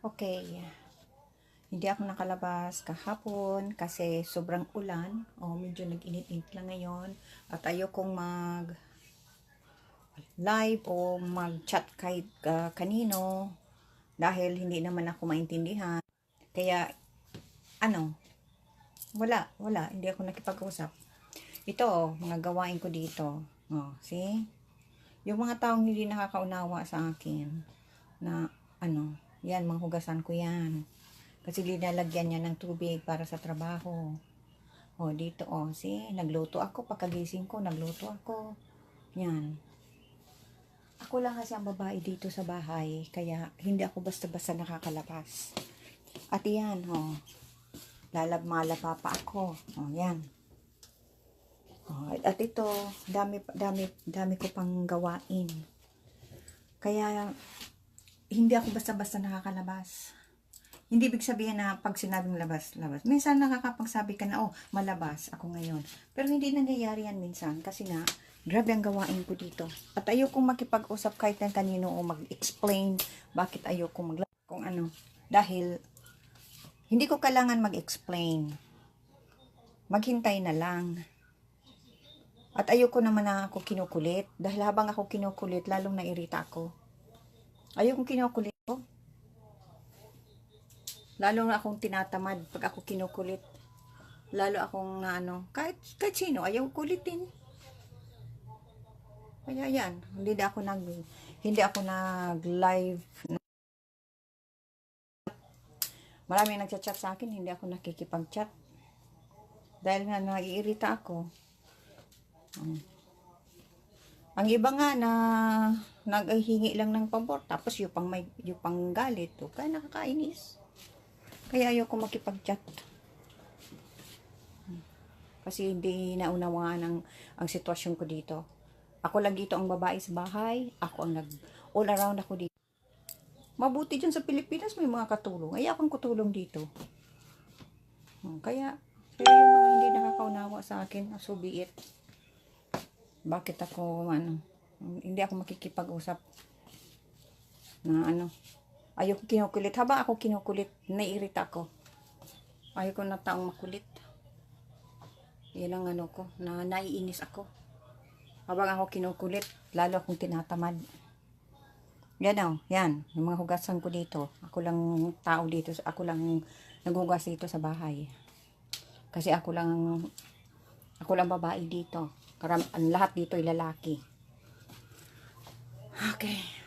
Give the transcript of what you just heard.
Okay. Hindi ako nakalabas kahapon kasi sobrang ulan. O, medyo nag-init-init lang ngayon. At ayokong mag live o mag-chat kahit ah, kanino dahil hindi naman ako maintindihan. Kaya, ano, wala, wala. Hindi ako nakipag-usap. Ito, oh, mga gawain ko dito. Oh, see? Yung mga taong hindi nakakaunawa sa akin na, ano, yan, mga hugasan ko yan. Kasi linalagyan niya ng tubig para sa trabaho. O, dito, o, see? Nagluto ako. Pagkagising ko, nagluto ako. Yan. Ako lang kasi ang babae dito sa bahay. Kaya, hindi ako basta-basta nakakalabas. At yan, o. Lalab, malapa pa ako. O, yan. O, at ito, dami, dami, dami ko pang gawain. Kaya, hindi ako basta-basta nakakalabas. Hindi ibig sabihin na pag sinabing labas, labas. Minsan nakakapagsabi ka na, oh, malabas ako ngayon. Pero hindi nangyayari yan minsan kasi nga, grabe ang gawain ko dito. At ayokong makipag-usap kahit ng kanino o mag-explain bakit ayokong mag kung ano. Dahil, hindi ko kailangan mag-explain. Maghintay na lang. At ayoko naman na ako kinukulit. Dahil habang ako kinukulit, lalong nairita ako. Ayokong kinukulit ko. Lalo na akong tinatamad pag ako kinukulit. Lalo akong ano, kahit, kahit sino, ayaw kulitin. Kaya yan, hindi na ako nag, hindi ako nag live. Maraming nagchat-chat sa akin, hindi ako nakikipag-chat. Dahil nga naiirita ako. Um, ang iba nga na naghihingi lang ng pabor, tapos yung pang, may, yung pang galit, oh, kaya nakakainis. Kaya ayoko makipag-chat. Kasi hindi naunawaan ang, ang sitwasyon ko dito. Ako lang dito ang babae sa bahay. Ako ang nag, all around ako dito. Mabuti dyan sa Pilipinas may mga katulong. Ay, akong katulong dito. Hmm, Kaya, kaya yung mga hindi nakakaunawa sa akin, so be it. Bakit ako, ano, hindi ako makikipag-usap na ano, ayoko kinukulit. Habang ako kinukulit, naiirita ako. Ayoko na taong makulit. Yan ang ano ko, na naiinis ako. Habang ako kinukulit, lalo akong tinatamad. Yan o, yan. Yung mga hugasan ko dito. Ako lang tao dito. Ako lang naghugas dito sa bahay. Kasi ako lang, ako lang babae dito. Karam, ang lahat dito ay lalaki. Okay.